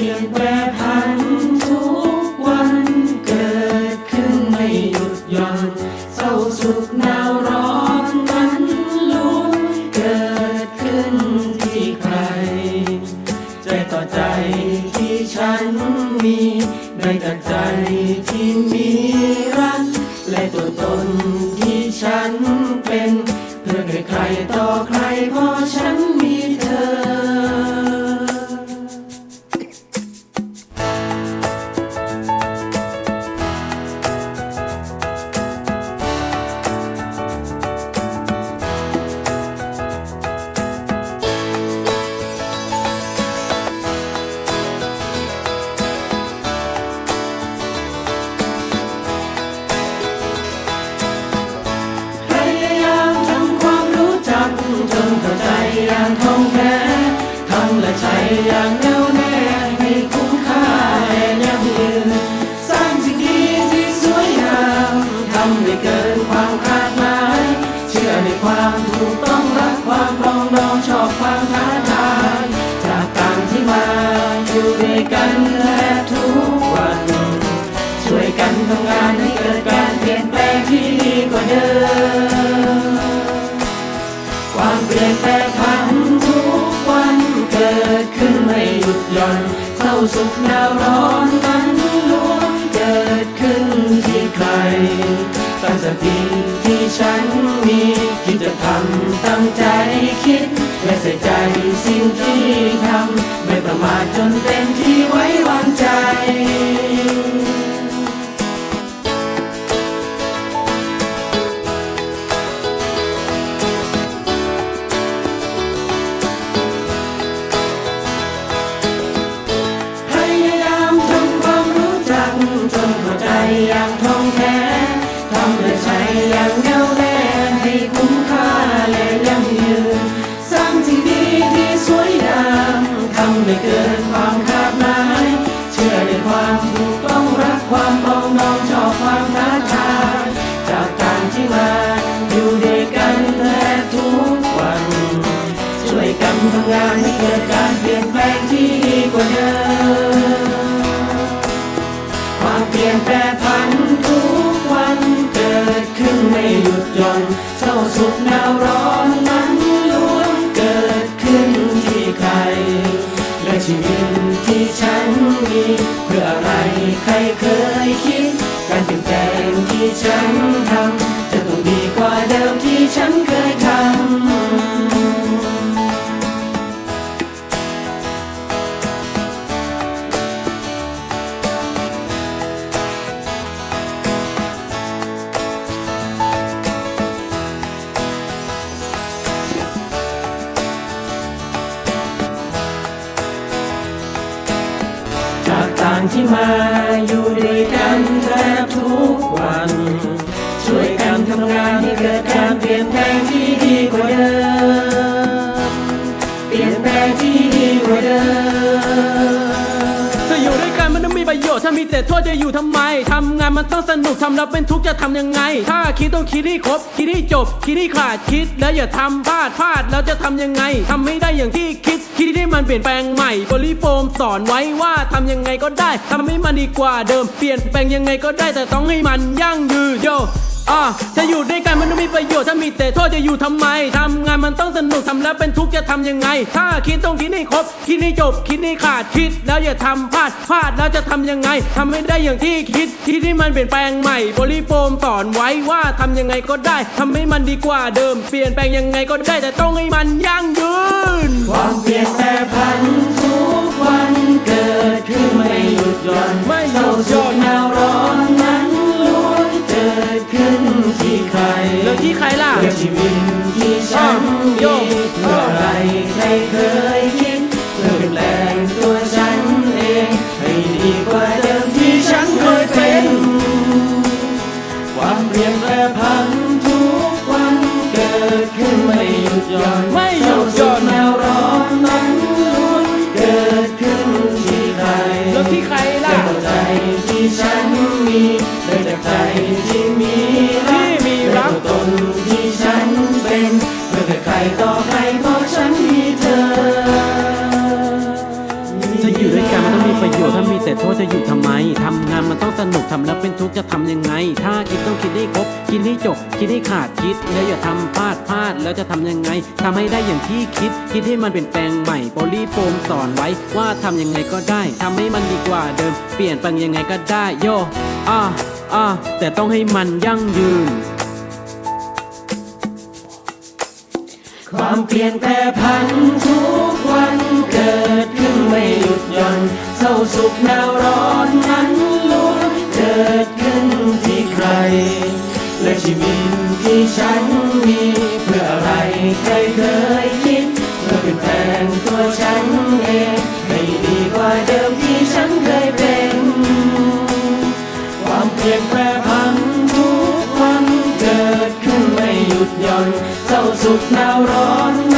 เปลี่ยนแปรผันทุกวันเกิดขึ้นไม่หยุดหย่อนเศร้าสุขหนาวร้อนนั้นล้วนเกิดขึ้นที่ใคร ใจต่อใจที่ฉันมีได้จากใจที่มีรัก และตัวตนที่ฉันเป็น เพื่อให้ใครต่อใครเพราะฉัน อย่างแน่วแน่ให้คุ้มค่าและยั่งยืนสร้างสิ่งดีที่สวยงามทำได้เกินความคาดหมายเชื่อในความถูกต้องรักความปรองดองชอบความท้าทายจากต่างที่มาอยู่ด้วยกันแทบทุกวัน ช่วยกันทำงานให้เกิดการเปลี่ยนแปลงที่ดีกว่าเดิมความเปลี่ยนแปลง สุขหนาวร้อนกัน อย่างท่องแท้ทำและใช้อย่างแน่วแน่ให้คุ้มค่าและยั่งยืนสร้างสิ่งดีที่สวยงามทำไม่เกินความคาดหมายเชื่อในความถูกต้องรักความปรองดองชอบความท้าทายจากการที่มาอยู่ด้วยกันแทบทุกวันช่วยกันทำงานให้เกิด หยุดหย่อนเศร้าสุขหนาวร้อนนั้นางที่มาอยู่ด้วยกันแทบทุกวัน ช่วยกันทำงานให้เกิด ถ้ามีแต่โทษจะอยู่ทำไมทำงานมันต้องสนุกทำแล้วเป็นทุกข์จะทำยังไง ถ้าคิดต้องคิดให้ครบ คิดให้จบ คิดให้ขาดคิด แล้วอย่าทำพลาดพลาดแล้วจะทำยังไงทำไม่ได้อย่างที่คิด คิดให้มันเปลี่ยนแปลงใหม่บริโฟมสอนไว้ว่าทำยังไงก็ได้ทำให้มันดีกว่าเดิม เปลี่ยนแปลงยังไงก็ได้แต่ต้องให้มันยั่งยืนโย อะถ้าอยู่ด้วยกันมันต้องมีประโยชน์ถ้ามีแต่โทษจะอยู่ทำไมทำงานมันต้องสนุกทำแล้วเป็นทุกข์จะทำยังไง ถ้าคิดต้องคิดให้ครบ คิดให้จบคิดให้ขาดคิด แล้วอย่าทำพลาดพลาดแล้วจะทำยังไงทำไม่ได้อย่างที่คิดคิดให้มันเปลี่ยนแปลงใหม่บริโฟมสอนไว้ว่าทำยังไงก็ได้ทำให้มันดีกว่าเดิม เปลี่ยนแปลงยังไงก็ได้แต่ต้องให้มันยั่งยืน ความเปลี่ยนแปรผันทุกวัน ยชน์ถ้าจะอยู่ทำไมทำงานมันต้องสนุกทำแล้วเป็นทุกข์จะทำยังไง ถ้าคิดต้องคิดให้ครบ คิดให้จบ คิดให้ขาดคิด แล้วอย่าทำพลาดพลาดแล้วจะทำยังไงทำให้ได้อย่างที่คิด คิดให้มันเป็นแปลงใหม่โปลีโฟมสอนไว้ว่าทำยังไงก็ได้ทำให้มันดีกว่าเดิม เปลี่ยนแปลงยังไงก็ได้โยอ่าอ่าแต่ต้องให้มันยั่งยืนความเปลี่ยนแปรพันทุกวันเกิด ไม่หยุดหย่อนเศร้าสุขหนาวร้อนนั้นล้วนเกิดขึ้นที่ใคร และชีวิตที่ฉันมีเพื่ออะไรใครเคยคิดเพื่อเปลี่ยนแปลงตัวฉันเองให้ดีกว่าเดิมที่ฉันเคยเป็น ความเปลี่ยนแปรพันทุกวันเกิดขึ้นไม่หยุดหย่อนเศร้าสุขหนาวร้อน